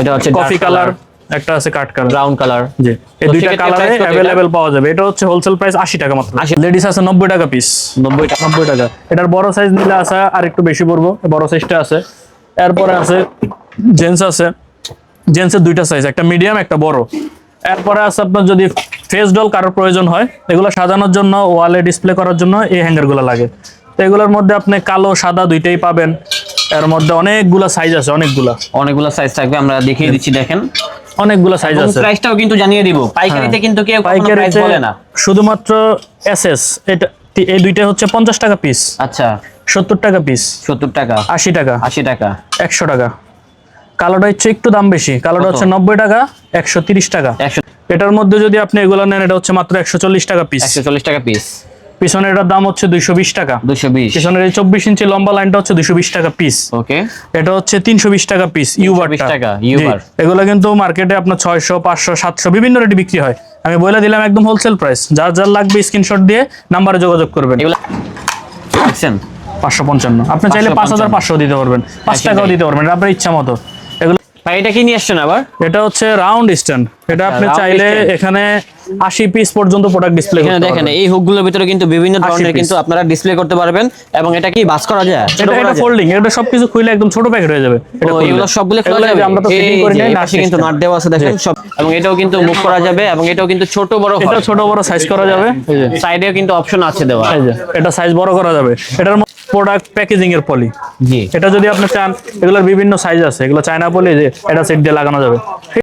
এটা হচ্ছে coffee colour একটা আছে কাঠ কালার ব্রাউন কালার জি। এই দুইটা কালারে? অ্যাভেলেবেল পাওয়া যাবে। এটা হচ্ছে হোলসেল প্রাইস আশি টাকা মাত্র। লেডিস আছে নব্বই টাকা পিস নব্বই টাকা নব্বই টাকা। এটার বড় সাইজ নিলে আছে আর একটু বেশি পড়ব বড় সাইজটা আছে। এরপরে আছে জেন্টস আছে। জেন্টসের দুইটা সাইজ একটা মিডিয়াম একটা বড়। এরপরে আছে আপনার যদি ফেস ডল কারোর প্রয়োজন হয় এগুলো সাজানোর জন্য ওয়ালে ডিসপ্লে করার জন্য এই হ্যাঙ্গারগুলো লাগে। তো এগুলোর মধ্যে আপনি কালো সাদা দুইটাই পাবেন। এর মধ্যে অনেকগুলা সাইজ আছে অনেকগুলা। অনেকগুলো সাইজ থাকবে আমরা দেখিয়ে দিচ্ছি দেখেন। অনেকগুলা সাইজ আছে। প্রাইসটাও কিন্তু জানিয়ে দিব। পাইকারিতে কিন্তু কেউ প্রাইস বলে না। শুধুমাত্র এসএস এটা এই দুইটা হচ্ছে পঞ্চাশ টাকা পিস আচ্ছা। সত্তর টাকা পিস সত্তর টাকা। আশি টাকা। আশি টাকা। একশো টাকা। কালোটা হচ্ছে একটু দাম বেশি। কালোটা হচ্ছে নব্বই টাকা একশো তিরিশ টাকা। একশো এটার মধ্যে যদি আপনি এগুলো নেন এটা হচ্ছে মাত্র একশো চল্লিশ টাকা পিস একশো চল্লিশ টাকা পিস পিছনে এটার দাম হচ্ছে দুইশো বিশ টাকা। দুশো বিশ। পিছনের এই চব্বিশ ইঞ্চি লম্বা লাইনটা হচ্ছে দুইশো বিশ টাকা পিস ওকে। এটা হচ্ছে তিনশো বিশ টাকা পিস ইউবার 320 টাকা, ইউবার। এগুলো কিন্তু মার্কেটে আপনার ছয়শো পাঁচশো সাতশো বিভিন্ন রেটে বিক্রি হয়। আমি বলে দিলাম একদম হোলসেল প্রাইস যার যার লাগবে স্ক্রিনশট দিয়ে নাম্বারে যোগাযোগ করবেন। এগুলো পাঁচশো পঞ্চান্ন। আপনি চাইলে পাঁচ হাজার পাঁচশো দিতে পারবেন। পাঁচ টাকাও দিতে পারবেন। আপনার ইচ্ছা মতো। ভাই এটা কি নিয়ে আসছেন আবার? এটা হচ্ছে রাউন্ড স্ট্যান্ড এটা আপনি চাইলে এখানে আশি পিস পর্যন্ত প্রোডাক্ট ডিসপ্লে করতে দেখেন দেখেন এই হুকগুলোর ভিতরে কিন্তু বিভিন্ন ধরনের কিন্তু আপনারা ডিসপ্লে করতে পারবেন। এবং এটা কি বাস করা যায়? এটা এটা ফোল্ডিং এটা সবকিছু খুলে একদম ছোট প্যাকেট হয়ে যাবে। এটা এগুলো সবগুলো খোলা যাবে? আমরা তো ফিটিং করি নাই কিন্তু নাট দেওয়া আছে দেখেন সব এবং এটাও কিন্তু মুভ করা যাবে এবং এটাও কিন্তু ছোট বড় এটা ছোট বড় সাইজ করা যাবে। সাইডেও কিন্তু অপশন আছে দেওয়া। এটা সাইজ বড় করা যাবে। এটার প্রোডাক্ট প্যাকেজিং এর পলি জি। এটা যদি আপনি চান এগুলোর বিভিন্ন সাইজ আছে। এগুলো চায়না পলি যে এটা সেট দিয়ে লাগানো যাবে।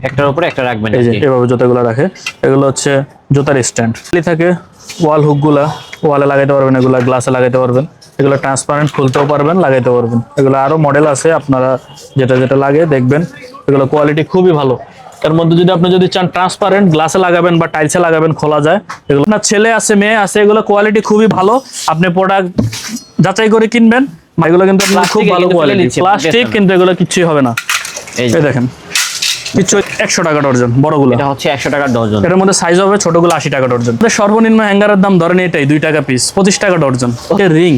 একটার উপরে একটা রাখবেন এই যে এভাবে জুতাগুলো রাখে। এগুলো হচ্ছে জুতার স্ট্যান্ড থাকে ওয়াল হুক হুকগুলা ওয়ালে লাগাইতে পারবেন এগুলো গ্লাসে লাগাইতে পারবেন। এগুলো ট্রান্সপারেন্ট খুলতেও পারবেন লাগাইতে পারবেন। এগুলো আরও মডেল আছে আপনারা যেটা যেটা লাগে দেখবেন। এগুলো কোয়ালিটি খুবই ভালো। এর মধ্যে যদি আপনি যদি চান ট্রান্সপারেন্ট গ্লাসে লাগাবেন বা টাইলসে লাগাবেন খোলা যায় এগুলো আপনার ছেলে আছে মেয়ে আছে এগুলো কোয়ালিটি খুবই ভালো। আপনি প্রোডাক্ট যাচাই করে কিনবেন এগুলো কিন্তু আপনার খুব ভালো কোয়ালিটি প্লাস্টিক কিন্তু এগুলো কিছুই হবে না। এই দেখেন। একশো টাকা ডর্জন বড়গুলো। এটা হচ্ছে একশো টাকার ডর্জন এর মধ্যে সাইজ হবে ছোটগুলো আশি টাকা ডর্জন সর্বনিম্ন হ্যাঙ্গারের দাম ধরেন এটাই দুই টাকা পিস পঁচিশ টাকা ডর্জন রিং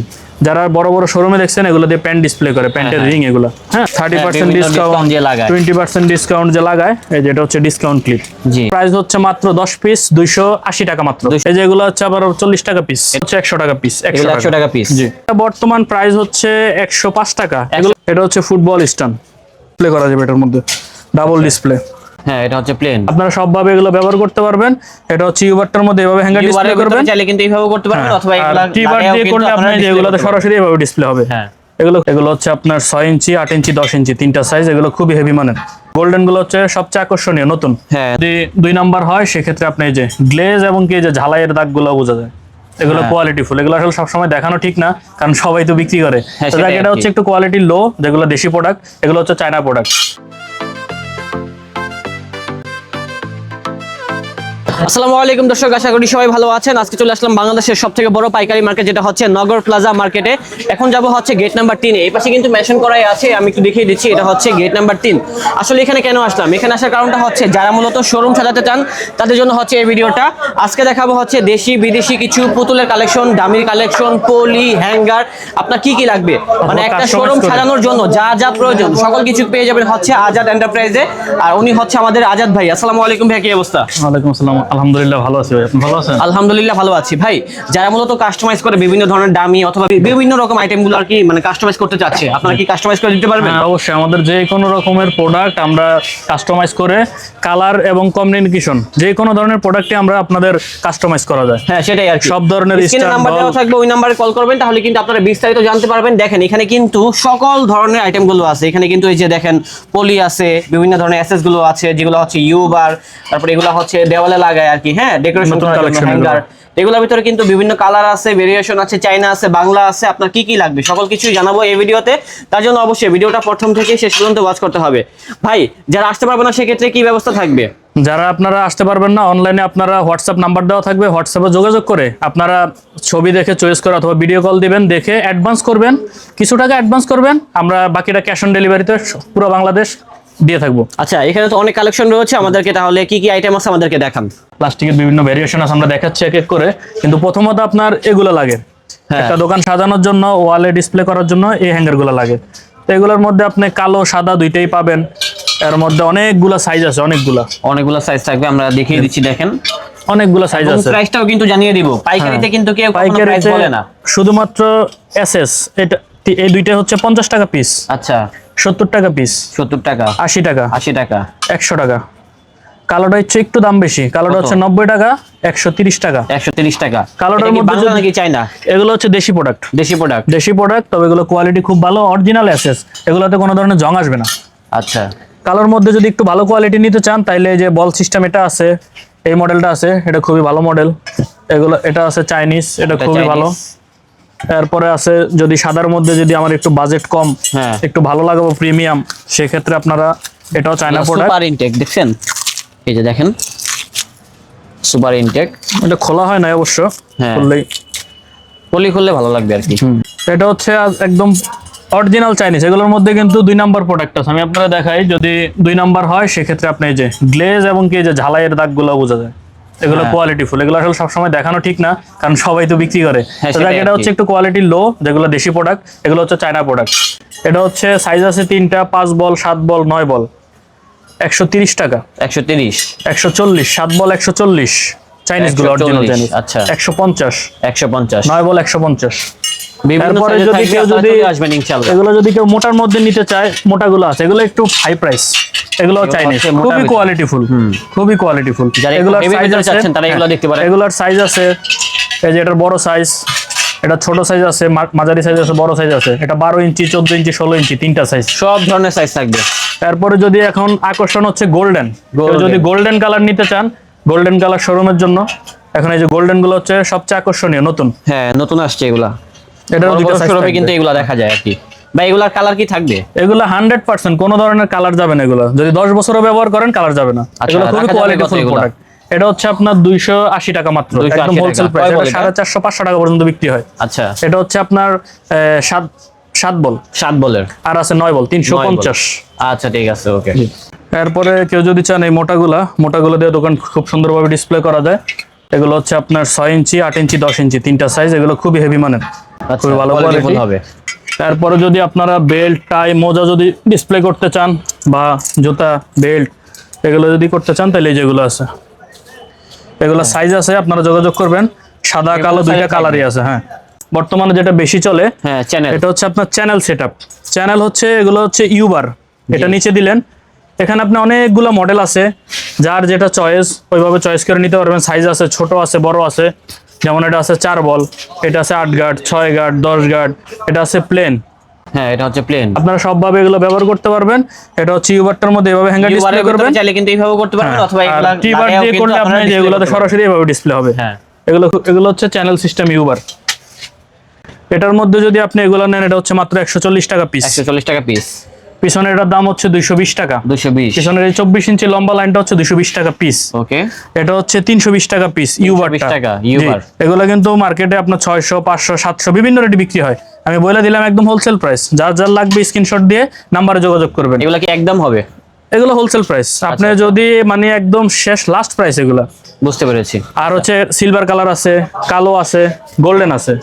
যারা বড় বড় শোরুমে দেখছেন এগুলো দিয়ে প্যান্ট ডিসপ্লে করে প্যান্টের রিং এগুলো। হ্যাঁ থার্টি পার্সেন্ট ডিসকাউন্ট দিয়ে লাগায়। টোয়েন্টি পার্সেন্ট ডিসকাউন্ট যে লাগায়। এই যেটা হচ্ছে ডিসকাউন্ট ক্লিপ প্রাইস হচ্ছে মাত্র দশ পিস দুইশো আশি টাকা মাত্র। এই যে এগুলো হচ্ছে আবার চল্লিশ টাকা পিস হচ্ছে একশো টাকা পিস একশো টাকা। পিস বর্তমান প্রাইস হচ্ছে একশো পাঁচ টাকা। এগুলো এটা হচ্ছে ফুটবল স্ট্যান্ড প্লে করা যাবে এটার মধ্যে। ডাবল ডিসপ্লে হ্যাঁ এটা হচ্ছে প্লেন আপনারা সবভাবে এগুলো ব্যবহার করতে পারবেন। এটা হচ্ছে ইউবারটার মধ্যে এভাবে হ্যাঙ্গার ডিসপ্লে করবেন। চাইলে কিন্তু এইভাবে করতে পারবেন অথবা আর এগুলা টিবার দিয়ে করলে আপনি পারবেন। সরাসরি এভাবে ডিসপ্লে হবে। হ্যাঁ। এগুলো এগুলো হচ্ছে আপনার ছয় ইঞ্চি আট ইঞ্চি দশ ইঞ্চি তিনটা সাইজ এগুলো খুবই হেভি মানের। গোল্ডেনগুলো হচ্ছে সবচেয়ে আকর্ষণীয় নতুন। হ্যাঁ। যদি দুই নাম্বার হয় সেক্ষেত্রে আপনি এই যে গ্লেজ এবং কি যে ঝালাইয়ের দাগগুলো বোঝা যায়। এগুলো হ্যাঁ। কোয়ালিটি ফুল এগুলো আসলে সবসময় দেখানো ঠিক না কারণ সবাই তো বিক্রি করে। হ্যাঁ, এটা হচ্ছে একটু কোয়ালিটি লো যেগুলো দেশি প্রোডাক্ট এগুলো হচ্ছে চায়না প্রোডাক্ট আসসালামু আলাইকুম দর্শক আশা করি সবাই ভালো আছেন। আজকে চলে আসলাম বাংলাদেশের সব থেকে বড় পাইকারি মার্কেট যেটা হচ্ছে নগর প্লাজা মার্কেটে। এখন যাব হচ্ছে গেট নাম্বার তিনে এই পাশে কিন্তু মেনশন করাই আছে আমি একটু দেখিয়ে দিচ্ছি এটা হচ্ছে গেট নাম্বার তিন। আসলে এখানে কেন আসলাম? এখানে আসার কারণটা হচ্ছে যারা মূলত শোরুম সাজাতে চান তাদের জন্য হচ্ছে এই ভিডিওটা। আজকে দেখাবো হচ্ছে দেশি বিদেশি কিছু পুতুলের কালেকশন দামির কালেকশন পলি হ্যাঙ্গার আপনার কি কি লাগবে? মানে একটা শোরুম। সাজানোর জন্য যা যা প্রয়োজন সকল কিছু পেয়ে যাবেন হচ্ছে আজাদ এন্টারপ্রাইজে আর উনি হচ্ছে আমাদের আজাদ ভাই। আসসালামু আলাইকুম ভাই কি অবস্থা? ওয়ালাইকুম আসসালাম। আলহামদুলিল্লাহ ভালো আছি ভাই। আপনি ভালো আছেন? আলহামদুলিল্লাহ ভালো আছি। ভাই যারা মূলত কাস্টমাইজ করে বিভিন্ন ধরনের দামি অথবা বিভিন্ন রকম আইটেমগুলো আর কি মানে কাস্টমাইজ করতে চাচ্ছে আপনারা কি কাস্টমাইজ করে দিতে পারবেন? হ্যাঁ অবশ্যই। আমাদের যে কোনো রকমের প্রোডাক্ট আমরা কাস্টমাইজ করে কালার এবং কমিউনিকেশন যে কোনো ধরনের প্রোডাক্টে আমরা আপনাদের কাস্টমাইজ করা যায়। হ্যাঁ সেটাই আর কি। সব ধরনের স্ক্রিনে নাম্বার দেওয়া। থাকবে ওই নাম্বারে কল করবেন তাহলে কিন্তু আপনারা বিস্তারিত জানতে পারবেন। দেখেন এখানে কিন্তু সকল ধরনের আইটেমগুলো আছে। এখানে কিন্তু এই যে দেখেন পলি আছে বিভিন্ন ধরনের অ্যাসেসগুলো আছে যেগুলো হচ্ছে ইউবার তারপরে এগুলো হচ্ছে দেওয়ালে লাগায় আর কি হ্যাঁ ডেকোরেশন হ্যাঙ্গার এগুলোর ভিতরে কিন্তু বিভিন্ন কালার আছে ভেরিয়েশন আছে চাইনা আছে বাংলা আছে আপনার কি কি লাগবে? সকল কিছুই জানাব এই ভিডিওতে। তার জন্য অবশ্যই ভিডিওটা প্রথম থেকে শেষ পর্যন্ত ওয়াচ করতে হবে। ভাই যারা আসতে পারবে না সেক্ষেত্রে কি ব্যবস্থা থাকবে? যারা আপনারা আসতে পারবেন না অনলাইনে আপনারা হোয়াটসঅ্যাপ নাম্বার দেওয়া থাকবে হোয়াটসঅ্যাপে যোগাযোগ করে আপনারা ছবি দেখে চয়েস করে অথবা ভিডিও কল দিবেন দেখে অ্যাডভান্স করবেন কিছু টাকা অ্যাডভান্স করবেন আমরা বাকিটা ক্যাশ অন ডেলিভারিতে পুরো বাংলাদেশ দিয়ে থাকব। আচ্ছা এখানে তো অনেক কালেকশন রয়েছে আমাদেরকে তাহলে কি কি আইটেম আছে আমাদেরকে দেখান। প্লাস্টিকের বিভিন্ন ভেরিয়েশন আছে আমরা দেখাচ্ছি এক এক করে। কিন্তু প্রথমত আপনার এগুলো লাগে। হ্যাঁ। একটা দোকান সাজানোর জন্য ওয়ালে ডিসপ্লে করার জন্য এই হ্যাঙ্গারগুলো লাগে। তো এগুলোর মধ্যে আপনি কালো সাদা দুইটাই পাবেন। এর মধ্যে অনেকগুলা সাইজ আছে অনেকগুলা। অনেকগুলো সাইজ থাকবে আমরা দেখিয়ে দিচ্ছি দেখেন। অনেকগুলা সাইজ আছে। প্রাইসটাও কিন্তু জানিয়ে দিব। পাইকারিতে কিন্তু কেউ প্রাইস পাইকারিতে বলে না। শুধুমাত্র এসএস এটা এই দুইটা হচ্ছে পঞ্চাশ টাকা পিস আচ্ছা। সত্তর টাকা পিস সত্তর টাকা। আশি টাকা। আশি টাকা। একশো টাকা। কালোটা হচ্ছে একটু দাম বেশি। কালোটা হচ্ছে নব্বই টাকা একশো তিরিশ টাকা। একশো তিরিশ টাকা। কালোটার মধ্যে নাকি চাইনা এগুলো হচ্ছে দেশি প্রোডাক্ট দেশি প্রোডাক্ট দেশি প্রোডাক্ট তবে এগুলো কোয়ালিটি খুব ভালো অরিজিনাল অ্যাসেস এগুলোতে কোনো ধরনের জং আসবে না। আচ্ছা। কালোর মধ্যে যদি একটু ভালো কোয়ালিটি নিতে চান এই যে বল সিস্টেম এটা আছে এই মডেলটা আছে এটা খুবই ভালো মডেল এগুলো এটা আছে চাইনিজ এটা খুবই ভালো। এরপরে আছে যদি সাদার মধ্যে যদি আমার একটু বাজেট কম হ্যাঁ। একটু ভালো লাগাবো প্রিমিয়াম সেক্ষেত্রে আপনারা এটাও চায়না প্রোডাক্ট সুপার ইনটেক দেখছেন? এই যে দেখেন। সুপার ইনটেক এটা খোলা হয় না অবশ্য হ্যাঁ। খুললেই। পলি খুললে ভালো লাগবে আর কি। এটা হচ্ছে একদম অরিজিনাল চাইনিজ এগুলোর মধ্যে কিন্তু দুই নাম্বার প্রোডাক্ট আছে। আমি আপনারা দেখাই যদি দুই নাম্বার হয় সেক্ষেত্রে আপনি এই যে গ্লেজ এবং কি যে ঝালাইয়ের দাগগুলো বোঝা যায়। এগুলো হ্যাঁ। কোয়ালিটি ফুল এগুলো আসলে সবসময় দেখানো ঠিক না কারণ সবাই তো বিক্রি করে। হ্যাঁ, এটা হচ্ছে একটু কোয়ালিটি লো যেগুলো দেশি প্রোডাক্ট এগুলো হচ্ছে চায়না প্রোডাক্ট এটা হচ্ছে সাইজ আছে তিনটা পাঁচ বল সাত বল নয় বল। একশো তিরিশ টাকা। একশো তিরিশ। একশো চল্লিশ সাত বল একশো চল্লিশ। চাইনিজগুলো অরিজিনাল চাইনিজ আচ্ছা। একশো পঞ্চাশ। একশো পঞ্চাশ। নয় বল একশো পঞ্চাশ। তারপরে যদি কেউ যদি আসবেন ইনশাল্লাহ এগুলো যদি কেউ মোটার মধ্যে নিতে চায় মোটাগুলো আছে। এগুলো একটু হাই প্রাইস এগুলো চাইনিজ খুবই ভিতরে। কোয়ালিটি ফুল খুবই কোয়ালিটি ফুল এগুলোর সাইজ আছে। তারা এগুলো হ্যাঁ, দেখতে পারেন। এগুলোর সাইজ আছে। এই যে এটার বড় সাইজ এটা ছোট সাইজ আছে মাঝারি সাইজ আছে বড় সাইজ আছে। এটা বারো ইঞ্চি চোদ্দ ইঞ্চি ষোলো ইঞ্চি তিনটা সাইজ সব ধরনের সাইজ থাকবে। তারপরে যদি এখন আকর্ষণ হচ্ছে গোল্ডেন যদি গোল্ডেন কালার নিতে চান গোল্ডেন কালার শোরুমের জন্য এখন এই যে গোল্ডেনগুলো হচ্ছে সবচেয়ে আকর্ষণীয় নতুন। হ্যাঁ নতুন আসছে এগুলা। এটার বড় দুটো থাকবে। কিন্তু এগুলা দেখা যায় আর কি। বা এগুলার কালার কি থাকবে? এগুলো হান্ড্রেড পার্সেন্ট কোনো ধরনের কালার যাবে না এগুলো। যদি দশ বছরও ব্যবহার করেন কালার যাবে না। আচ্ছা, এগুলো খুবই রাখা কোয়ালিটি ফুল প্রোডাক্ট এটা হচ্ছে আপনার দুইশো আশি টাকা মাত্র। একদম হোলসেল প্রাইস এটা এটা? সাড়ে চারশো পাঁচশো টাকা পর্যন্ত বিক্রি হয়। আচ্ছা। এটা হচ্ছে আপনার আহ, সাত সাত বল। সাত বলের? আর আছে নয় বল তিনশো নয় বল। পঞ্চাশ। আচ্ছা ঠিক আছে ওকে। এরপরে কেউ যদি চান এই মোটাগুলা মোটাগুলো দিয়ে দোকান খুব সুন্দরভাবে ডিসপ্লে করা যায়। এগুলো হচ্ছে আপনার ছয় ইঞ্চি আট ইঞ্চি দশ ইঞ্চি তিনটা সাইজ এগুলো খুবই হেভি মানের। খুবই ভালো কোয়ালিটি হবে। তারপরে যদি আপনারা বেল্ট টাই মোজা যদি ডিসপ্লে করতে চান বা জুতা বেল্ট এগুলো যদি করতে চান তাহলে যেগুলো আছে। এগুলো সাইজ আছে আপনারা যোগাযোগ করবেন। সাদা কালো দুইটা কালারই আছে হ্যাঁ। বর্তমানে যেটা বেশি চলে হ্যাঁ চ্যানেল এটা হচ্ছে আপনার চ্যানেল সেট চ্যানেল হচ্ছে এগুলো হচ্ছে ইউবার এটা নিচে দিলেন। এখানে আপনি অনেকগুলো মডেল আছে। যার যেটা চয়েস ওইভাবে চয়েস করে নিতে পারবেন। সাইজ আছে ছোট আছে বড় আছে। যেমন এটা আছে চার বল এটা আছে আট গার্ড ছয় গার্ড দশ গার্ড এটা আছে প্লেন। হ্যাঁ এটা হচ্ছে প্লেন। আপনারা সবভাবে এগুলো ব্যবহার করতে পারবেন। এটা হচ্ছে ইউবারটার মধ্যে এভাবে হ্যাঙ্গার ডিসপ্লে করবেন। চাইলে কিন্তু এইভাবে করতে পারবেন অথবা এগুলা টিবার দিয়ে করলে আপনারা যেগুলোতে সরাসরি এভাবে ডিসপ্লে হবে। হ্যাঁ। এগুলো এগুলো হচ্ছে চ্যানেল সিস্টেম ইউবার এটার মধ্যে যদি আপনি এগুলো নেন এটা হচ্ছে মাত্র একশো চল্লিশ টাকা পিস একশো চল্লিশ টাকা পিস পিছনে দাম হচ্ছে দুইশো বিশ টাকা। দুশো বিশ। পিছনের এই চব্বিশ ইঞ্চি লম্বা লাইনটা হচ্ছে দুইশো বিশ টাকা পিস ওকে। এটা হচ্ছে তিনশো বিশ টাকা পিস ইউবার টাকা, U-bar। এগুলো কিন্তু মার্কেটে আপনার ছয়শো পাঁচশো সাতশো বিভিন্ন রেটে বিক্রি হয়। আমি বলে দিলাম একদম হোলসেল প্রাইস যার যার লাগবে স্ক্রিনশট দিয়ে নাম্বারে যোগাযোগ করবেন। এগুলা কি একদম হবে? এগুলো হোলসেল প্রাইস আপনি আচ্ছা। যদি মানে একদম শেষ লাস্ট প্রাইস এগুলা বুঝতে পেরেছি। আর হচ্ছে সিলভার কালার আছে কালো আছে গোল্ডেন আছে।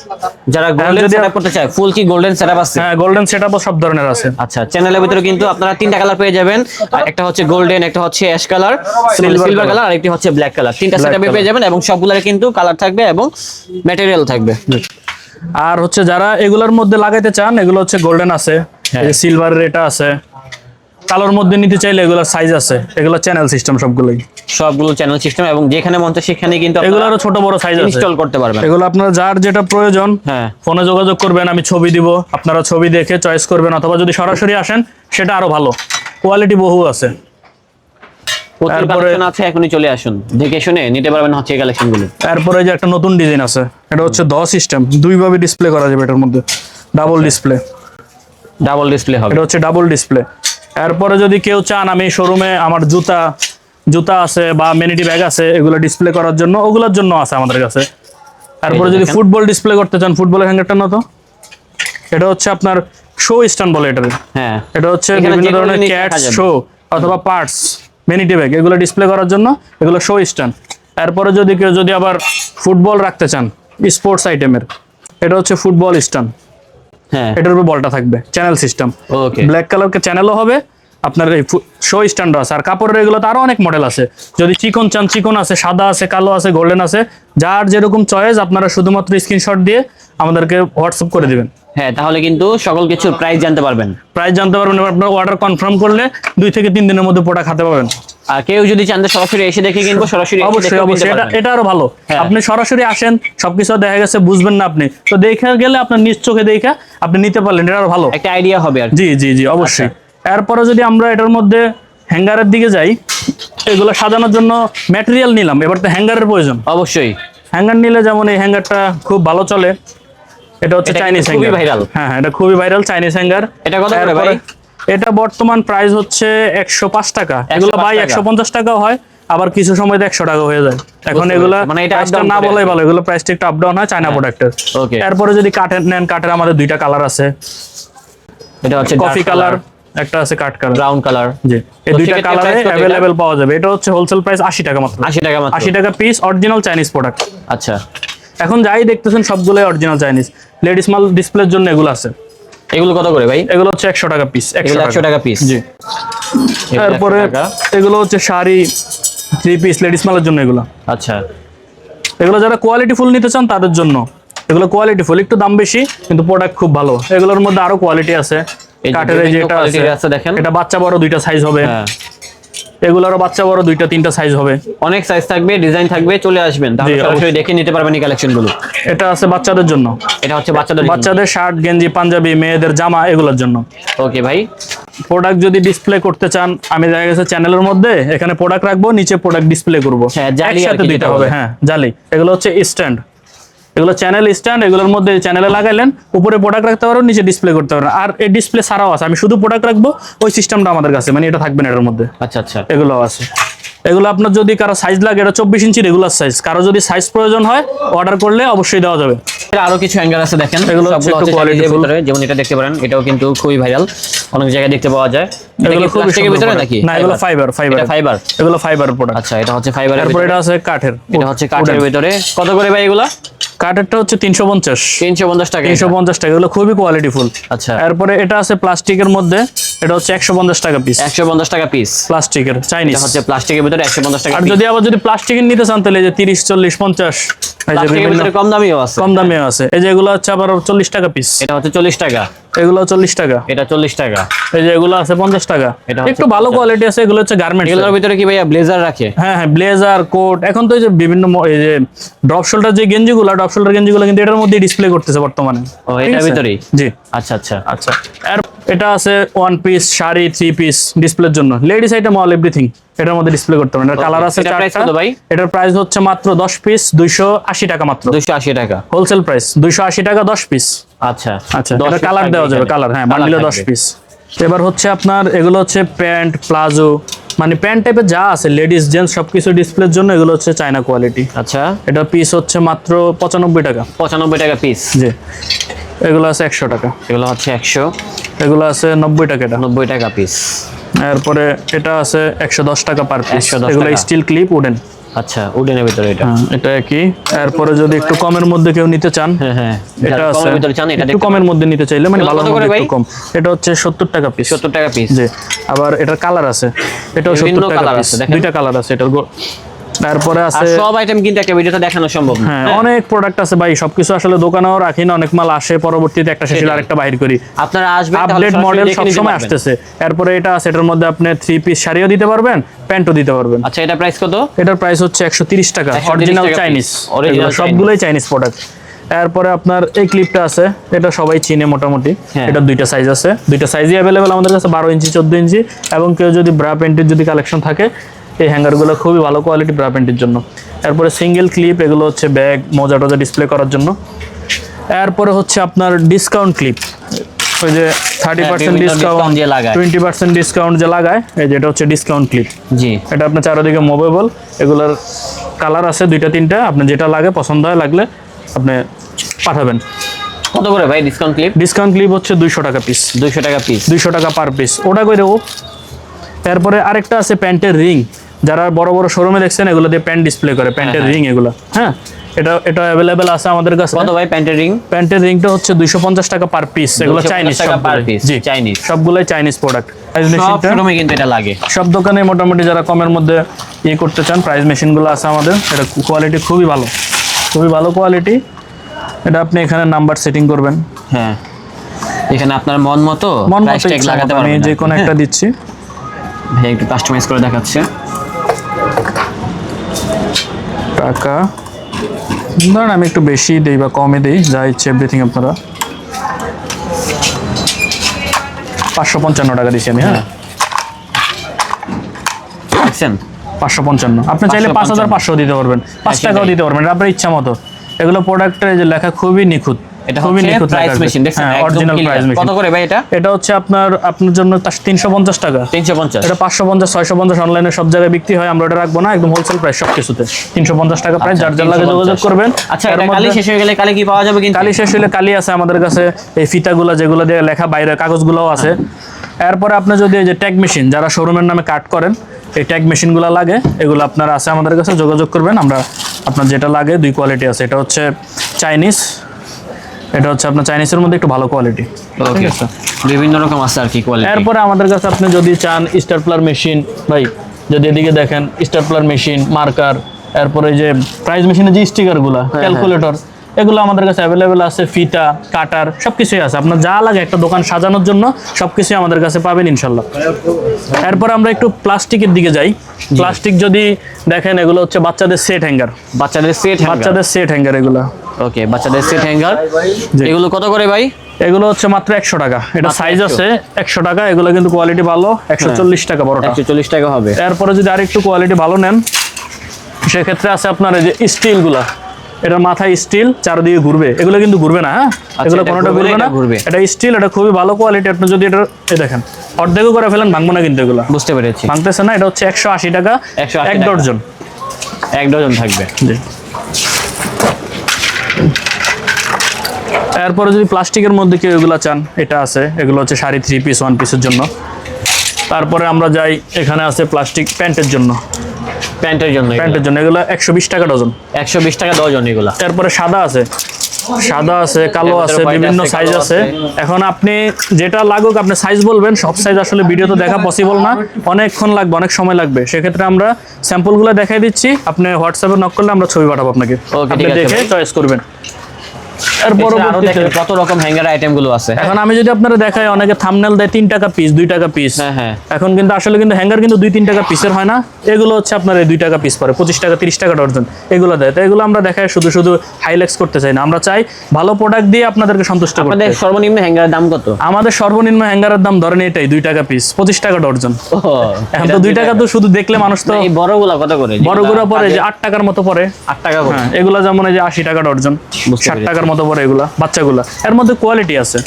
যারা গোল্ডেন সেটআপ করতে চায় ফুল কি গোল্ডেন সেটআপ আছে? হ্যাঁ গোল্ডেন সেটআপও সব ধরনের আছে। আচ্ছা চ্যানেলের ভিতরে কিন্তু আপনারা তিনটা কালার পেয়ে যাবেন। আর একটা হচ্ছে গোল্ডেন একটা হচ্ছে অ্যাশ কালার সিলভার কালার আর একটি হচ্ছে ব্ল্যাক কালার তিনটা সেটআপে পেয়ে যাবেন এবং সবগুলোর কিন্তু কালার থাকবে এবং ম্যাটেরিয়াল থাকবে। আর হচ্ছে যারা এগুলোর মধ্যে লাগাইতে চান এগুলো হচ্ছে গোল্ডেন আছে হ্যাঁ। সিলভারের এটা আছে। কালোর মধ্যে নিতে চাইলে এগুলোর সাইজ আছে। এগুলো চ্যানেল সিস্টেম সবগুলোই। সবগুলো চ্যানেল সিস্টেম এবং যেখানে মন চায় সেখানে কিন্তু এগুলোরও ছোট বড় সাইজ আছে। ইনস্টল করতে পারবেন। এগুলো আপনার যার যেটা প্রয়োজন হ্যাঁ। ফোনে যোগাযোগ করবেন আমি ছবি দিব আপনারা ছবি দেখে চয়েস করবেন অথবা যদি সরাসরি আসেন সেটা আরও ভালো। কোয়ালিটি বহু আছে। কালেকশন আছে এখনই চলে আসুন। দেখে শুনে নিতে পারবেন হচ্ছে এই কালেকশনগুলো। তারপরে যে একটা নতুন ডিজাইন আছে এটা হচ্ছে দ সিস্টেম দুইভাবে ডিসপ্লে করা যাবে এটার মধ্যে। ডাবল ডিসপ্লে ডাবল ডিসপ্লে হবে। এটা হচ্ছে ডাবল ডিসপ্লে এরপরে যদি কেউ চান আমি শোরুমে আমার জুতা জুতা আছে বা মেনিটি ব্যাগ আছে এগুলো ডিসপ্লে করার জন্য ওগুলোর জন্য আছে আমাদের কাছে। তারপরে যদি ফুটবল ডিসপ্লে করতে চান ফুটবলের হ্যাঙ্গারটা না তো। এটা হচ্ছে আপনার শো স্ট্যান্ড বলে এটা হ্যাঁ। এটা হচ্ছে বিভিন্ন ধরনের ক্যাট শো অথবা পার্টস মেনিটি ব্যাগ এগুলো ডিসপ্লে করার জন্য এগুলো শো স্ট্যান্ড এরপরে যদি কেউ যদি আবার ফুটবল রাখতে চান স্পোর্টস আইটেমের এটা হচ্ছে ফুটবল স্ট্যান্ড হ্যাঁ। এটার উপর বলটা থাকবে channel system okay black colour চ্যানেলও হবে আপনার এই শো স্ট্যান্ড আছে। আর কাপড়ের এগুলো তো আরও অনেক মডেল আছে। যদি চিকন চান চিকন আছে সাদা আছে কালো আছে গোল্ডেন আছে যার যেরকম চয়েস আপনারা শুধুমাত্র স্ক্রিনশট দিয়ে আমাদেরকে হোয়াটসঅ্যাপ করে দিবেন। হ্যাঁ তাহলে কিন্তু সকল কিছুর প্রাইস জানতে পারবেন। প্রাইস জানতে পারবেন আপনার অর্ডার কনফার্ম করলে দুই থেকে তিন দিনের মধ্যে প্রোডাক্ট হাতে পাবেন। আর কেউ যদি চান সরাসরি এসে দেখে কিনবো সরাসরি অবশ্যই অবশ্যই। এটা এটা আরও ভালো। হ্যাঁ। আপনি সরাসরি আসেন সবকিছু দেখা গেছে বুঝবেন না আপনি। তো দেখে গেলে আপনার নিজ চোখে দেখে আপনি নিতে পারলেন এটা আরও ভালো। একটা আইডিয়া হবে আর জি জি জি অবশ্যই। আচ্ছা। এরপরে যদি আমরা এটার মধ্যে হ্যাঙ্গারের দিকে যাই এগুলো সাজানোর জন্য ম্যাটেরিয়াল নিলাম। এবার তো হ্যাঙ্গারের প্রয়োজন। অবশ্যই। হ্যাঙ্গার নিলে যেমন এই হ্যাঙ্গারটা খুব ভালো চলে। এটা হচ্ছে চাইনিজ খুবই হ্যাঙ্গার viral। হ্যাঁ হ্যাঁ এটা খুবই ভাইরাল চাইনিজ হ্যাঙ্গার এটা কত করে ভাই? এটা বর্তমান প্রাইস হচ্ছে একশো পাঁচ টাকা। এগুলো ভাই টাকা। একশো পঞ্চাশ টাকাও হয় আবার কিছু সময় একশো টাকা হয়ে যায়। এখন এগুলা মানে এটা down না বলাই ভালো এগুলো প্রাইসটা একটু আপ ডাউন হয়। চায়না প্রোডাক্টের ওকে এরপরে যদি কাঠের নেন কাঠের আমাদের দুইটা কালার আছে। এটা হচ্ছে কফি কালার একটা আছে কাঠ কালার ব্রাউন কালার জি। এই দুইটা কালারে? অ্যাভেলেবেল পাওয়া যাবে। এটা হচ্ছে হোলসেল প্রাইস আশি টাকা মাত্র। আশি টাকা মাত্র। আশি টাকা পিস অরিজিনাল চাইনিজ প্রোডাক্ট আচ্ছা। এখন যাই দেখতেছেন সবগুলোই অরিজিনাল চাইনিজ লেডিস মাল ডিসপ্লের জন্য এগুলো আছে। এগুলো কত করে ভাই? এগুলো হচ্ছে একশো টাকা পিস একশো টাকা। পিস জি। তারপরে এগুলো হচ্ছে শাড়ি থ্রি পিস লেডিস মালের জন্য এগুলো। আচ্ছা। এগুলো যারা কোয়ালিটি ফুল নিতে চান তাদের জন্য। এগুলো কোয়ালিটি ফুল একটু দাম বেশি কিন্তু প্রোডাক্ট খুব ভালো। এগুলোর মধ্যে আরও কোয়ালিটি আছে। কাঠের যেটা আছে আছে দেখেন। এটা বাচ্চা বড় দুইটা সাইজ হবে। হ্যাঁ। এগুলোরও বাচ্চা বড় দুইটা তিনটা সাইজ হবে। অনেক সাইজ থাকবে ডিজাইন থাকবে চলে আসবেন। তাহলে সরাসরি দেখে নিতে পারবেন এই কালেকশনগুলো। এটা আছে বাচ্চাদের জন্য। এটা হচ্ছে বাচ্চাদের বাচ্চাদের শার্ট গেঞ্জি পাঞ্জাবি মেয়েদের জামা এগুলোর জন্য। ওকে ভাই। প্রোডাক্ট যদি ডিসপ্লে করতে চান আমি দেখা গেছে চ্যানেলের মধ্যে এখানে প্রোডাক্ট রাখব নিচে প্রোডাক্ট ডিসপ্লে করব। হ্যাঁ, জালি দিতে হবে হ্যাঁ জালি। এগুলো হচ্ছে স্ট্যান্ড এগুলো চ্যানেল স্ট্যান্ড এগুলোর মধ্যে চ্যানেলে লাগাইলেন উপরে প্রোডাক্ট রাখতে পারবেন নিচে ডিসপ্লে করতে পারবেন। আর এই ডিসপ্লে ছাড়াও আছে আমি শুধু প্রোডাক্ট রাখব ওই সিস্টেমটা আমাদের কাছে মানে এটা থাকবে না এটার মধ্যে। আচ্ছা আচ্ছা। এগুলো আছে। এগুলো আপনার যদি কারও সাইজ লাগে এটা চব্বিশ ইঞ্চি রেগুলার সাইজ কারও যদি সাইজ প্রয়োজন হয় অর্ডার করলে অবশ্যই দেওয়া যাবে। আরও কিছু হ্যাঙ্গার আছে দেখেন। এগুলো যেমন এটা দেখতে পারেন এটাও কিন্তু খুবই ভাইরাল অনেক জায়গায় দেখতে পাওয়া যায়। এগুলো প্লাস্টিকের ভিতরে নাকি? না এগুলো ফাইবার ফাইবার ফাইবার এগুলো ফাইবার প্রোডাক্ট আচ্ছা এটা হচ্ছে ফাইবারের তারপর এটা আছে কাঠের। এটা হচ্ছে কাঠের Wooden। ভিতরে। কত করে ভাই এগুলা? কাঠেরটা হচ্ছে তিনশো পঞ্চাশ। তিনশো পঞ্চাশ টাকা তিনশো। পঞ্চাশ টাকা এগুলো খুবই কোয়ালিটি ফুল আচ্ছা। এরপরে এটা আছে প্লাস্টিকের মধ্যে এটা হচ্ছে একশো পঞ্চাশ টাকা পিস একশো পঞ্চাশ টাকা পিস প্লাস্টিকের চাইনিজ এটা হচ্ছে প্লাস্টিকের ভিতরে একশো পঞ্চাশ টাকা আর যদি আবার যদি প্লাস্টিকের নিতে চান তাহলে যে তিরিশ চল্লিশ পঞ্চাশ কম দামিও আছে। কম দামে আছে। এই যে এগুলো হচ্ছে আবার চল্লিশ টাকা পিস এটা হচ্ছে চল্লিশ টাকা। এগুলো চল্লিশ টাকা। এটা চল্লিশ টাকা। এই যে এগুলো আছে পঞ্চাশ টাকা। এটা একটু ভালো কোয়ালিটি আছে এগুলো হচ্ছে গার্মেন্টস এগুলোর ভিতরে কি ভাইয়া ব্লেজার রাখে? হ্যাঁ হ্যাঁ ব্লেজার কোট এখন তো এই যে বিভিন্ন এই যে ড্রপ শোল্ডার যে গেঞ্জিগুলো ড্রপ শোল্ডার গেঞ্জিগুলো কিন্তু এটার মধ্যে ডিসপ্লে করতেছে বর্তমানে। ও এটার ভিতরেই? জি। আচ্ছা আচ্ছা। আচ্ছা। এটা আছে one piece sari three piece ডিসপ্লের জন্য। লেডিস আইটেম অল এভরিথিং এটার মধ্যে ডিসপ্লে করতে পারেন এটার কালার আছে price চারটা। ভাই? এটার প্রাইস হচ্ছে মাত্র 10 পিস 280 টাকা মাত্র। দুইশো আশি টাকা। হোলসেল প্রাইস 280 টাকা 10 পিস আচ্ছা। আচ্ছা এটা কালার দেওয়া যাবে কালার হ্যাঁ বান্ডিলে 10 পিস এবার হচ্ছে আপনার এগুলো হচ্ছে প্যান্ট প্লাজো মানে প্যান্ট টাইপের যা আছে লেডিস জেন্টস সবকিছু ডিসপ্লের জন্য এগুলো হচ্ছে চায়না কোয়ালিটি আচ্ছা। এটা পিস হচ্ছে মাত্র পঁচানব্বই টাকা। পঁচানব্বই টাকা পিস জি। এগুলো আছে একশো টাকা। এগুলো হচ্ছে একশো। এগুলো আছে নব্বই টাকা এটা। নব্বই টাকা পিস এরপরে এটা আছে একশো দশ টাকা পার পিস 110 এগুলো স্টিল ক্লিপ উডেন আচ্ছা উডেনের ভিতরে এটা। এটা কি এরপরে যদি একটু কমের মধ্যে কেউ নিতে চান হ্যাঁ হ্যাঁ। এটা কমের ভিতরে চান এটা একটু কমের মধ্যে নিতে চাইলে মানে ভালো করে একটু কম। এটা হচ্ছে সত্তর টাকা পিস সত্তর টাকা পিস জি। আবার এটার কালার আছে। এটাও বিভিন্ন সত্তর টাকা colour পিস আছে, দুইটা কালার আছে। এটার তারপরে আছে সব আইটেম কিন্তু একটা ভিডিওতে দেখানো সম্ভব না। হ্যাঁ অনেক প্রোডাক্ট আছে ভাই সবকিছু আসলে দোকানেও রাখি না অনেক মাল আসে পরবর্তীতে একটা শেষে আরেকটা বাহির করি। আপনারা আসবেন আপডেট মডেল দেখে নিতে সবসময় আসতেছে। এরপরে এটা আছে এটার মধ্যে আপনি থ্রি পিস শাড়িও দিতে পারবেন প্যান্টও দিতে পারবেন। আচ্ছা এটা প্রাইস কত? এটার প্রাইস হচ্ছে একশো তিরিশ টাকা অরিজিনাল চাইনিজ সবগুলোই চাইনিজ প্রোডাক্ট এরপরে আপনার এই ক্লিপটা আছে এটা সবাই চিনে মোটামুটি। হ্যাঁ। এটা দুইটা সাইজ আছে। দুইটা সাইজই অ্যাভেলেবেল আমাদের কাছে বারো ইঞ্চি চোদ্দ ইঞ্চি। এবং কেউ যদি ব্রা প্যান্টের যদি কালেকশন থাকে এই হ্যাঙ্গারগুলো খুবই ভালো কোয়ালিটি ব্রা প্যান্টের জন্য। এরপরে সিঙ্গেল ক্লিপ এগুলো হচ্ছে ব্যাগ মজা টজা ডিসপ্লে করার জন্য। এরপরে হচ্ছে আপনার ডিসকাউন্ট ক্লিপ ওই যে থার্টি পার্সেন্ট ডিসকাউন্ট দিয়ে লাগায়। টোয়েন্টি পার্সেন্ট ডিসকাউন্ট যে লাগায় এই যেটা হচ্ছে ডিসকাউন্ট ক্লিপ জি। এটা আপনার চারোদিকে মোবাইল এগুলোর কালার আছে দুইটা তিনটা। আপনি যেটা লাগে পছন্দ হয় লাগলে আপনি পাঠাবেন। কত করে ভাই ডিসকাউন্ট ক্লিপ ডিসকাউন্ট ক্লিপ হচ্ছে দুইশো টাকা পিস দুইশো টাকা পিস দুইশো টাকা পার পিস ওটা করে দেবো তারপরে আরেকটা আছে প্যান্টের রিং যারা বড় বড় শোরুমে দেখছেন এগুলো দিয়ে প্যান্ট ডিসপ্লে করে প্যান্টের হ্যাঁ। রিং এগুলো। হ্যাঁ? এটা এটা অ্যাভেলেবেল আছে আমাদের কাছে। কত ভাই প্যান্টের রিং প্যান্টের রিংটা হচ্ছে দুইশো পঞ্চাশ টাকা পার পিস এগুলো চাইনিজ টাকা সবগুলোই। piece, জি। Chinese। সবগুলোই চাইনিজ প্রোডাক্ট সব শোরুমে কিন্তু এটা লাগে। সব দোকানে মোটামুটি যারা কমের মধ্যে ইয়ে করতে চান প্রাইস মেশিনগুলো আছে আমাদের। এটা কোয়ালিটি খুবই ভালো। খুবই ভালো কোয়ালিটি এটা আপনি এখানে নাম্বার সেটিং করবেন। হ্যাঁ। এখানে আপনার মন মতো মন প্রাইস মতো ট্যাগ লাগাতে মতো আমি যে কোনো একটা হ্যাঁ? দিচ্ছি। ভাই একটু কাস্টমাইজ করে দেখাচ্ছে। টাকা। ধরেন আমি একটু বেশি দিই বা কমে দিই যা ইচ্ছে এভরিথিং আপনারা। পাঁচশো পঞ্চান্ন টাকা দিচ্ছি আমি হ্যাঁ। দেখছেন? পাঁচশো পঞ্চান্ন। আপনি চাইলে পাঁচ হাজার পাঁচশো দিতে পারবেন। পাঁচ টাকাও দিতে পারবেন আপনার ইচ্ছা মতো। এগুলো প্রোডাক্টের যে লেখা খুবই নিখুঁত। এটা হচ্ছে প্রাইস মেশিন দেখছেন? অরিজিনাল প্রাইস মেশিন কত করে ভাই এটা? এটা হচ্ছে আপনার আপনার জন্য তিনশো পঞ্চাশ টাকা। 350 এটা পাঁচশো পঞ্চাশ ছয়শো পঞ্চাশ অনলাইনে সব জায়গায় বিক্রি হয় আমরা ওটা রাখব না একদম হোলসেল প্রাইস সব কিছুতে তিনশো পঞ্চাশ টাকা প্রাইস যার যার লাগে যোগাযোগ করবেন। আচ্ছা এটা কালি শেষ হয়ে গেলে কালি কি পাওয়া যাবে কিন্তু? কালি শেষ হলে কালি আছে আমাদের কাছে এই ফিতাগুলো যেগুলো দিয়ে লেখা বাইরে কাগজগুলোও আছে। এরপরে আপনি যদি এই যে ট্যাগ মেশিন যারা শোরুমের নামে কাট করেন এই ট্যাগ মেশিনগুলো লাগে এগুলো আপনার আছে আমাদের কাছে যোগাযোগ করবেন। আমরা আপনার যেটা লাগে দুই কোয়ালিটি আছে। এটা হচ্ছে চাইনিজ এটা হচ্ছে আপনার চাইনিজের মধ্যে একটু ভালো কোয়ালিটি ঠিক আছে? বিভিন্ন রকম আছে আর কি কোয়ালিটি এরপরে আমাদের কাছে আপনি যদি চান স্টারপ্লার মেশিন ভাই যদি এদিকে দেখেন স্টারপ্লার মেশিন মার্কার এরপরে যে প্রাইস মেশিনের যে স্টিকারগুলো হ্যাঁ, ক্যালকুলেটর এগুলো আমাদের কাছে অ্যাভেলেবেল আছে ফিতা কাটার সব কিছুই আছে। আপনার যা লাগে একটা দোকান সাজানোর জন্য সব কিছুই আমাদের কাছে পাবেন ইনশাল্লাহ এরপর আমরা একটু প্লাস্টিকের দিকে যাই। প্লাস্টিক যদি দেখেন এগুলো হচ্ছে বাচ্চাদের সেট হ্যাঙ্গার বাচ্চাদের সেট বাচ্চাদের সেট হ্যাঙ্গার এগুলো। ওকে বাচ্চাদের সেট হ্যাঙ্গার এগুলো কত করে ভাই? এগুলো হচ্ছে মাত্র একশো টাকা। এটা সাইজ আছে একশো টাকা এগুলো কিন্তু কোয়ালিটি ভালো একশো চল্লিশ টাকা বড়টা। একশো চল্লিশ টাকা হবে। এরপরে যদি আরেকটু কোয়ালিটি ভালো নেন সেক্ষেত্রে আছে আপনার এই যে স্টিলগুলা এটার মাথায় স্টিল চারদিকে ঘুরবে। এগুলো কিন্তু ঘুরবে না হ্যাঁ? এগুলো এটা কোনোটা ঘুরবে না, ঘুরবে। এটা স্টিল এটা খুবই ভালো কোয়ালিটি আপনি যদি এটা দেখেন অর্ধেকও করে ফেলেন ভাঙবো না কিন্তু এগুলো। বুঝতে পেরেছি। ভাঙতেছে না এটা হচ্ছে একশো আশি টাকা 180 এক ডজন। এক ডজন থাকবে। জি। এরপরে যদি প্লাস্টিকের মধ্যে কেউ এগুলো চান, এটা আছে। এগুলো হচ্ছে শাড়ি থ্রি পিস ওয়ান পিসের জন্য। তারপরে আমরা যাই, এখানে আছে প্লাস্টিক প্যান্টের জন্য। প্যান্টের জন্য প্যান্টের জন্য এগুলো একশো বিশ টাকা ডজন। একশো বিশ টাকা ডজন এগুলো। তারপরে সাদা আছে। সাদা আছে কালো আছে বিভিন্ন সাইজ আছে। এখন আপনি যেটা লাগুক আপনি সাইজ বলবেন সব সাইজ আসলে ভিডিও ভিডিওতে দেখা পসিবল না। অনেকক্ষণ লাগবে অনেক সময় লাগবে। সেক্ষেত্রে আমরা স্যাম্পলগুলো দেখাই দিচ্ছি। আপনি হোয়াটসঅ্যাপে নক করলে আমরা ছবি পাঠাবো আপনাকে। আপনি দেখে চয়েস করবেন। এর এছাড়া আরও কত রকম হ্যাঙ্গার আইটেমগুলো আছে। এখন আমি যদি আপনারা দেখাই অনেকে থামনেল দেয় তিন টাকা পিস দুই টাকা পিস হ্যাঁ হ্যাঁ। এখন কিন্তু আসলে কিন্তু হ্যাঙ্গার কিন্তু দুই তিন টাকা পিসের হয় না। এগুলো হচ্ছে আপনার এই টাকা পিস পরে পঁচিশ টাকা তিরিশ টাকা ডর্জন এগুলো দেয়। তো এগুলো আমরা দেখাই শুধু শুধু হাইলাইটস করতে চাই না। আমরা চাই ভালো প্রোডাক্ট দিয়ে আপনাদেরকে সন্তুষ্ট করতে। সর্বনিম্ন হ্যাঙ্গারের দাম কত? আমাদের সর্বনিম্ন হ্যাঙ্গারের দাম ধরেন এটাই দুই টাকা পিস পঁচিশ টাকা ডর্জন এখন তো দুই টাকা তো শুধু দেখলে মানুষ তো এই বড়গুলা কত করে? বড়গুলো পরে যে আট টাকার মতো পরে। আট টাকা করে? হ্যাঁ এগুলো যেমন এই যে আশি টাকা ডর্জন বুঝতে ষাট পেরেছি। টাকার মতো পরে এগুলা বাচ্চাগুলা। এর মধ্যে কোয়ালিটি আছে।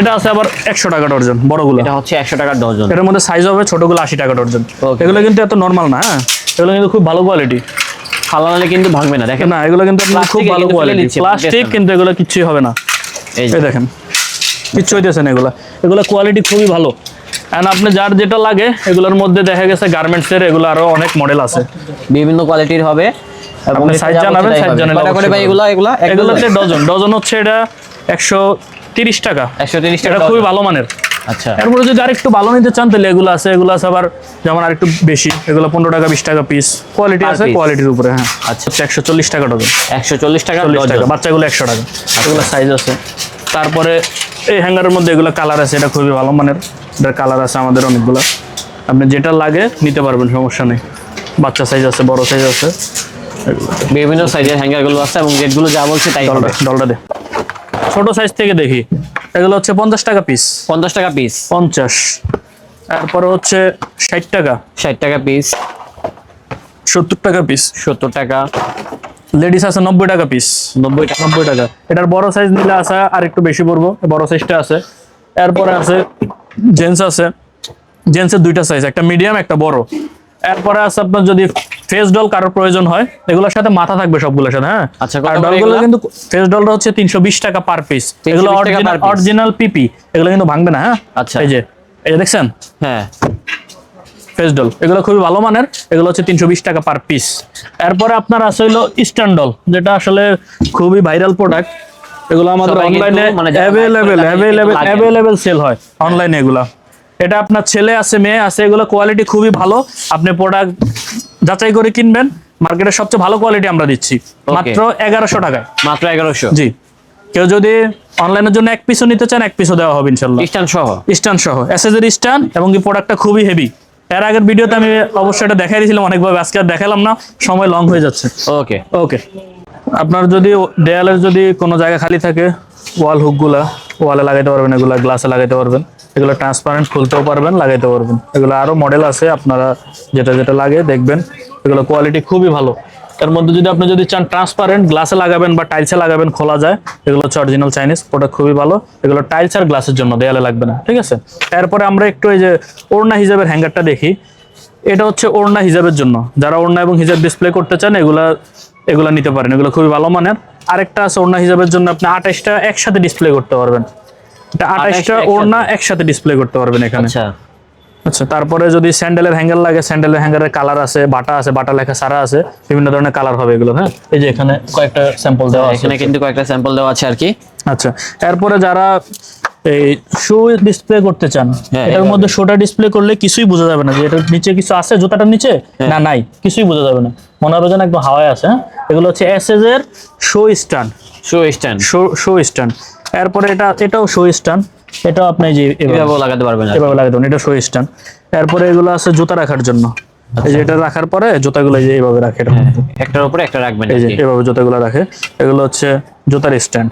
এটা আছে আবার একশো টাকা ডর্জন বড়গুলো। এটা হচ্ছে একশো টাকা ডজন এর মধ্যে সাইজ হবে ছোটগুলো আশি টাকা ডর্জন এগুলো কিন্তু এত নর্মাল না হ্যাঁ? এগুলো কিন্তু খুব ভালো কোয়ালিটি ফালালে কিন্তু ভাঙবে না দেখেন। না এগুলো কিন্তু খুব ভালো কোয়ালিটি প্লাস্টিক কিন্তু এগুলো কিচ্ছুই হবে না। এই দেখেন কিচ্ছু হইতেছে না এগুলো। এগুলো কোয়ালিটি খুবই ভালো। এন্ড আপনি যার যেটা লাগে এগুলোর মধ্যে দেখা গেছে গার্মেন্টস এর এগুলো আরও অনেক মডেল আছে। বিভিন্ন কোয়ালিটির হবে। এবং যাব জানাবেন, হবে। জানালে করে ভাই পাবেন। এগুলা এগুলা এক ডজন। ডজন। হচ্ছে এটা একশো তিরিশ টাকা। একশো তিরিশ টাকা খুবই ভালো মানের। আচ্ছা। এরপরে যদি আরেকটু ভালো নিতে চান তাহলে এগুলো আছে এগুলো আছে আবার যেমন আরেকটু বেশি এগুলো পনেরো টাকা বিশ টাকা পিস কোয়ালিটি আছে কোয়ালিটির উপরে হ্যাঁ। আচ্ছা। আচ্ছা একশো চল্লিশ টাকা ডজন। একশো চল্লিশ টাকা চল্লিশ ডজন। টাকা বাচ্চাগুলো একশো টাকা। এগুলো সাইজ আছে। তারপরে এই হ্যাঙ্গারের মধ্যে এগুলো কালার আছে এটা খুবই ভালো মানের। এটার কালার আছে আমাদের অনেকগুলো। আপনি যেটা লাগে নিতে পারবেন সমস্যা নেই। বাচ্চা সাইজ আছে বড় সাইজ আছে। বিভিন্ন সাইজের হ্যাঙ্গারগুলো আছে এবং রেটগুলো যা বলছে তাই হবে। ডলটা দে। ছোট সাইজ থেকে দেখি। এগুলো হচ্ছে পঞ্চাশ টাকা পিস পঞ্চাশ টাকা পিস পঞ্চাশ। তারপরে হচ্ছে ষাট টাকা। ষাট টাকা পিস সত্তর টাকা পিস সত্তর টাকা। লেডিস আছে নব্বই টাকা পিস নব্বই টাকা। নব্বই টাকা। এটার বড় সাইজ নিলে আছে আর একটু বেশি পড়ব বড় সাইজটা আছে। এরপরে আছে জেন্টস আছে। জেন্টসের দুইটা সাইজ একটা মিডিয়াম একটা বড়। এরপরে আছে আপনার যদি ফেস ডল কারোর প্রয়োজন হয় এগুলোর সাথে মাথা থাকবে সবগুলোর সাথে হ্যাঁ? আচ্ছা, আর ডলগুলো কিন্তু ফেস ডলটা হচ্ছে তিনশো বিশ টাকা পার পিস এগুলো 320। অরিজিনাল পিপি এগুলো কিন্তু ভাঙবে না হ্যাঁ? আচ্ছা। এই যে এই যে দেখছেন? হ্যাঁ। ফেস ডল এগুলো খুবই ভালো মানের এগুলো হচ্ছে তিনশো বিশ টাকা পার পিস এরপরে আপনার আছে হইল ইস্টার্ন ডল যেটা আসলে খুবই ভাইরাল প্রোডাক্ট এগুলো আমাদের অনলাইনে তাদের অ্যাভেলেবেল অ্যাভেলেবেল সেল হয় অনলাইনে এগুলা। এটা আপনার ছেলে আছে মেয়ে আছে এগুলো কোয়ালিটি খুবই ভালো। আপনি প্রোডাক্ট যাচাই করে কিনবেন। মার্কেটের সবচেয়ে ভালো কোয়ালিটি আমরা দিচ্ছি। মাত্র এগারোশো টাকায়। মাত্র এগারোশো? জি। কেউ যদি অনলাইনের জন্য এক পিসও নিতে চান এক পিসও দেওয়া হবে ইনশাল্লাহ। স্ট্যান্ড সহ? স্ট্যান্ড সহ। এসএসের স্ট্যান্ড এবং কি প্রোডাক্টটা খুবই হেভি এর আগের ভিডিওতে আমি অবশ্যই এটা দেখাই দিয়েছিলাম অনেকভাবে আজকে আর দেখালাম না। সময় লং হয়ে যাচ্ছে। ওকে ওকে আপনার যদি দেয়ালের যদি কোনো জায়গা খালি থাকে ওয়াল হুকগুলা ওয়ালে লাগাইতে পারবেন এগুলা গ্লাসে লাগাইতে পারবেন। এগুলো ট্রান্সপারেন্ট খুলতেও পারবেন লাগাইতে পারবেন। এগুলো আরও মডেল আছে, আপনারা যেটা যেটা লাগে দেখবেন। এগুলো কোয়ালিটি খুবই ভালো। এর মধ্যে যদি আপনি যদি চান ট্রান্সপারেন্ট গ্লাসে লাগাবেন বা টাইলসে লাগাবেন, খোলা যায়। এগুলো হচ্ছে অরিজিনাল চাইনিজ প্রোডাক্ট খুবই ভালো। এগুলো টাইলস আর গ্লাসের জন্য, দেয়ালে লাগবে না, ঠিক আছে? এরপরে আমরা একটু এই যে ওড়না হিসাবের হ্যাঙ্গারটা দেখি। এটা হচ্ছে ওড়না হিজাবের জন্য। যারা ওড়না এবং হিজাব ডিসপ্লে করতে চান, এগুলা এগুলা নিতে পারেন। এগুলো খুবই ভালো মানের। আরেকটা আছে ওড়না হিজাবের জন্য, আপনি আঠাশটা একসাথে ডিসপ্লে করতে পারবেন। আঠাশটা? ওড়না একসাথে ডিসপ্লে করতে পারবেন এখানে। আচ্ছা। আচ্ছা তারপরে যদি স্যান্ডেলের হ্যাঙ্গার লাগে স্যান্ডেলের হ্যাঙ্গারের কালার আছে বাটা আছে বাটা লেখা সারা আছে বিভিন্ন ধরনের কালার হবে এগুলো হ্যাঁ? এই যে এখানে কয়েকটা স্যাম্পল দেওয়া আছে। এখানে কিন্তু কয়েকটা স্যাম্পল দেওয়া আছে আর কি। আচ্ছা এরপরে যারা এই শু ডিসপ্লে করতে চান হ্যাঁ, এটার মধ্যে শোটা ডিসপ্লে করলে কিছুই বোঝা যাবে না যে এটার নিচে কিছু আছে জুতাটার নিচে? হ্যাঁ। না নাই কিছুই বোঝা যাবে না। মনে হবে যেন একদম হাওয়ায় আছে হ্যাঁ? এগুলো হচ্ছে এসএস এর show stand show stand show show stand এরপরে এটা এটাও শো স্ট্যান্ড এটাও আপনি যে এভাবে লাগাতে পারবেন এভাবে লাগাতে পারেন এটা শো স্ট্যান্ড এরপরে এগুলো আছে জুতা রাখার জন্য। এই যে এটা রাখার পরে জুতাগুলো যে এইভাবে রাখে এটা একটার উপরে একটা রাখবেন এই যে এভাবে জুতাগুলো রাখে। এগুলো হচ্ছে জুতার স্ট্যান্ড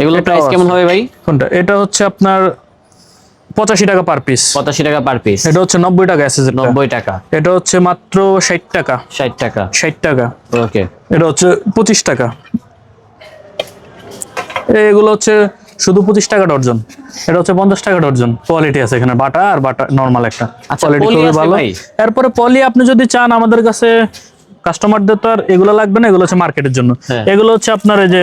এগুলো প্রাইস কেমন হবে ভাই? কোনটা? এটা হচ্ছে আপনার পঁচাশি টাকা পার পিস পঁচাশি টাকা পার পিস এটা হচ্ছে নব্বই টাকা এসএস নব্বই টাকা। এটা হচ্ছে মাত্র ষাট টাকা। ষাট টাকা। ষাট টাকা। ওকে এটা হচ্ছে পঁচিশ টাকা। এগুলো হচ্ছে শুধু পঁচিশ টাকা ডর্জন এটা হচ্ছে পঞ্চাশ টাকা ডর্জন কোয়ালিটি আছে এখানে বাটা আর বাটা নর্মাল একটা। আচ্ছা, কোয়ালিটি খুবই ভালো। এরপরে পলি আপনি যদি চান আমাদের কাছে কাস্টমারদের তো আর এগুলো লাগবে না এগুলো হচ্ছে মার্কেটের জন্য। হ্যাঁ। এগুলো হচ্ছে আপনার এই যে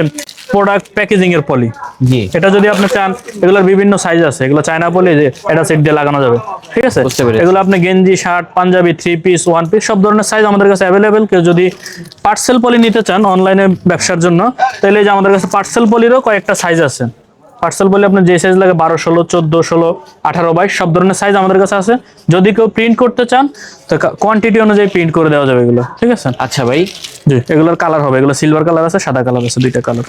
প্রোডাক্ট প্যাকেজিং এর পলি জি। এটা যদি আপনি চান এগুলোর বিভিন্ন সাইজ আছে। এগুলো চায়না পলি যে এটা সেট দিয়ে লাগানো যাবে। ঠিক আছে। এগুলো আপনি গেঞ্জি shirt panjabi three piece one piece সব ধরনের সাইজ আমাদের কাছে অ্যাভেলেবেল কেউ যদি পার্সেল পলি নিতে চান অনলাইনে ব্যবসার জন্য তাহলে এই যে আমাদের কাছে পার্সেল পলিরও কয়েকটা সাইজ আছে। পার্সেল বলে আপনার যে সাইজ লাগে বারো ষোলো চোদ্দ ষোলো আঠারো বাইশ সব ধরনের সাইজ আমাদের কাছে আছে। যদি কেউ প্রিন্ট করতে চান তো কোয়ান্টিটি অনুযায়ী প্রিন্ট করে দেওয়া যাবে এগুলো ঠিক আছে? আচ্ছা ভাই। জি। এগুলোর কালার হবে এগুলো সিলভার কালার আছে সাদা কালার আছে দুইটা কালার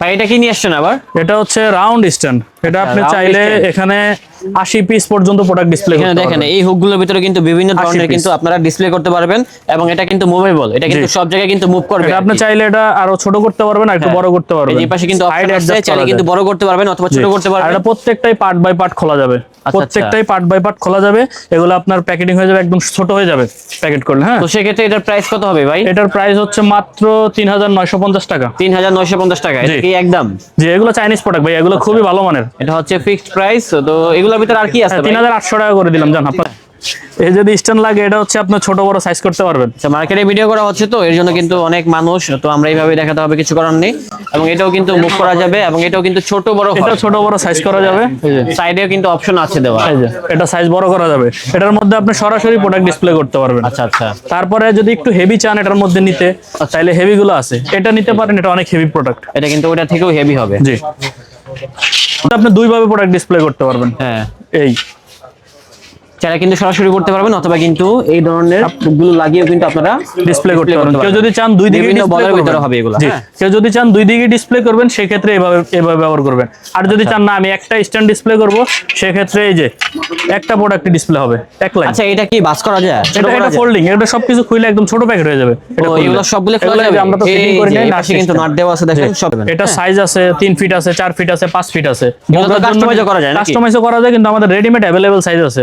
ভাই এটা কি নিয়ে আসছেন আবার? এটা হচ্ছে রাউন্ড স্ট্যান্ড এটা আপনি চাইলে এখানে আশি পিস পর্যন্ত প্রোডাক্ট ডিসপ্লে করতে দেখেন এই হুকগুলোর ভিতরে কিন্তু বিভিন্ন ধরনের কিন্তু আপনারা ডিসপ্লে করতে পারবেন এবং এটা কিন্তু মুভেবল এটা কিন্তু সব জায়গায় কিন্তু মুভ করবে আপনি চাইলে এটা আরও ছোট করতে পারবেন আর একটু হ্যাঁ। বড় করতে পারবেন। যে পাশে কিন্তু অপশন আছে চাইলে কিন্তু বড় করতে পারবেন অথবা ছোট করতে পারবেন। এটা প্রত্যেকটাই পার্ট বাই পার্ট খোলা যাবে। আচ্ছা। প্রত্যেকটাই পার্ট বাই পার্ট খোলা যাবে। এগুলো আপনার প্যাকেটিং হয়ে যাবে একদম ছোট হয়ে যাবে প্যাকেট করলে হ্যাঁ? তো সেক্ষেত্রে এটার প্রাইস কত হবে ভাই? এটার প্রাইস হচ্ছে মাত্র তিন হাজার নয়শো পঞ্চাশ টাকা। তিন হাজার নয়শো পঞ্চাশ টাকা এটা কি একদম? যে এগুলো চাইনিজ প্রোডাক্ট ভাই এগুলো খুবই ভালো মানের। এটা হচ্ছে ফিক্সড প্রাইস তো এগুলোর ভিতরে আর কি আছে তিন হাজার আটশো টাকা করে দিলাম জান আপনার। এই যদি স্ট্যান্ড লাগে এটা হচ্ছে আপনার ছোট বড় সাইজ করতে পারবেন। আচ্ছা মার্কেটে ভিডিও করা হচ্ছে তো এর জন্য কিন্তু অনেক মানুষ তো আমরা এইভাবে দেখাতে হবে কিছু করার নেই। এবং এটাও কিন্তু মুভ করা যাবে এবং এটাও কিন্তু ছোট বড় এটা ছোট বড় সাইজ করা যাবে। সাইডেও কিন্তু অপশন আছে দেওয়া। এটা সাইজ বড় করা যাবে। এটার মধ্যে আপনি সরাসরি প্রোডাক্ট ডিসপ্লে করতে পারবেন। আচ্ছা আচ্ছা। তারপরে যদি একটু হেভি চান এটার মধ্যে নিতে তাহলে হেভি গুলো আছে। এটা নিতে পারেন এটা অনেক হেভি প্রোডাক্ট এটা কিন্তু ওটা থেকেও হেভি হবে। জি। আপনি দুইভাবে প্রোডাক্ট ডিসপ্লে করতে পারবেন। হ্যাঁ। এই। চাইলে কিন্তু সরাসরি করতে পারবেন অথবা কিন্তু এই ধরনেরগুলো লাগিয়েও কিন্তু আপনারা ডিসপ্লে করতে পারবেন। কেউ যদি চান দুই দিকে বলের ভিতরে হবে এগুলো। হ্যাঁ। কেউ যদি চান দুই দিকে ডিসপ্লে করবেন সেক্ষেত্রে এভাবে এভাবে ব্যবহার করবেন। আর যদি চান না আমি একটা স্ট্যান্ড ডিসপ্লে করব সেক্ষেত্রে এই যে একটা প্রোডাক্ট ডিসপ্লে হবে এক লাইন আচ্ছা এটা কি বাস করা যায়? এটা এটা ফোল্ডিং এটা সবকিছু খুলে একদম ছোট প্যাকেট হয়ে যাবে। এগুলো সবগুলো খোলা যাবে? আমরা তো ফিটিং করে নেই কিন্তু নাট দেওয়া আছে দেখেন সব। এটা সাইজ আছে তিন ফিট আছে চার ফিট আছে পাঁচ ফিট আছে। তো করা যায় নাকি? কাস্টমাইজও করা যায় কিন্তু আমাদের রেডিমেড অ্যাভেলেবেল সাইজ আছে।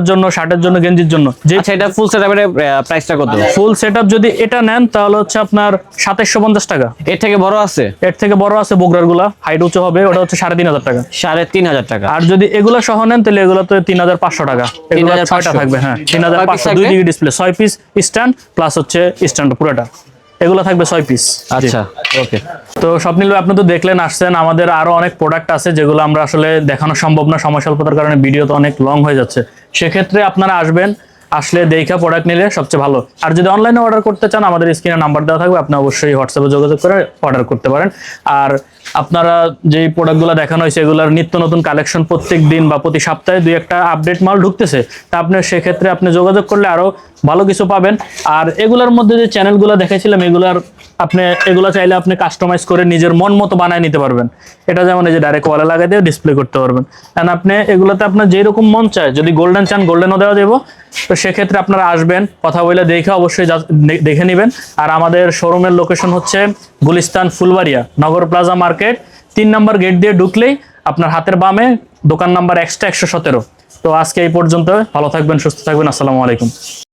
বগরার জন্য শার্টের জন্য গেঞ্জির জন্য। যে এটা ফুল সেটআপের প্রাইসটা কত? ফুল সেটআপ যদি এটা নেন তাহলে হচ্ছে আপনার সাতাশশো পঞ্চাশ টাকা। এর থেকে বড় আছে? এর থেকে বড় আছে বগরারগুলা হাইট উঁচু হবে ওটা হচ্ছে সাড়ে তিন হাজার টাকা। সাড়ে তিন হাজার টাকা। আর যদি এগুলো সহ নেন তাহলে এগুলো তো তিন হাজার পাঁচশো টাকা। এগুলো 3,500 ছয়টা থাকবে হ্যাঁ তিন হাজার কয় পাঁচশো দুই থাকবে? দিকে ডিসপ্লে ছয় পিস স্ট্যান্ড প্লাস হচ্ছে স্ট্যান্ড পুরোটা। এগুলো থাকবে ছয় পিস আচ্ছা ওকে তো স্বপ্নিল আপনি তো দেখলেন আসছেন আমাদের আরও অনেক প্রোডাক্ট আছে যেগুলো আমরা আসলে দেখানো সম্ভব না। সময় স্বল্পতার কারণে ভিডিও তো অনেক লং হয়ে যাচ্ছে। সেক্ষেত্রে আপনারা আসবেন, আসলে দেখা প্রোডাক্ট নিলে সবচেয়ে ভালো। আর যদি অনলাইনে অর্ডার করতে চান, আমাদের স্ক্রিনে নাম্বার দেওয়া থাকবে, আপনি অবশ্যই হোয়াটসঅ্যাপে যোগাযোগ করে অর্ডার করতে পারেন। আর আপনারা যেই প্রোডাক্টগুলো দেখানো হয়েছে, এগুলোর নিত্য নতুন কালেকশন প্রত্যেক দিন বা প্রতি সপ্তাহে দুই একটা আপডেট মাল ঢুকতেছে, তা আপনি সেক্ষেত্রে আপনি যোগাযোগ করলে আরও ভালো কিছু পাবেন। আর এগুলোর মধ্যে যে চ্যানেলগুলো দেখাইছিলাম এগুলার আপনি এগুলো চাইলে আপনি কাস্টমাইজ করে নিজের মন মতো বানায় নিতে পারবেন। এটা যেমন এই যে ডাইরেক্ট ওয়ালে লাগাই দিয়ে ডিসপ্লে করতে পারবেন। কারণ আপনি এগুলোতে আপনার যেরকম মন চায়, যদি গোল্ডেন চান গোল্ডেনও দেওয়া দেবো তো সেক্ষেত্রে আপনারা আসবেন, কথা বলে দেখে অবশ্যই দেখে নেবেন। আর আমাদের শোরুমের লোকেশন হচ্ছে গুলিস্তান ফুলবাড়িয়া, নগর প্লাজা মার্কেট তিন নম্বর গেট দিয়ে ঢুকলেই আপনার হাতের বামে দোকান নাম্বার এক্সট্রা একশো সতেরো। তো আজকে এই পর্যন্ত, ভালো থাকবেন, সুস্থ থাকবেন, আসসালামু আলাইকুম।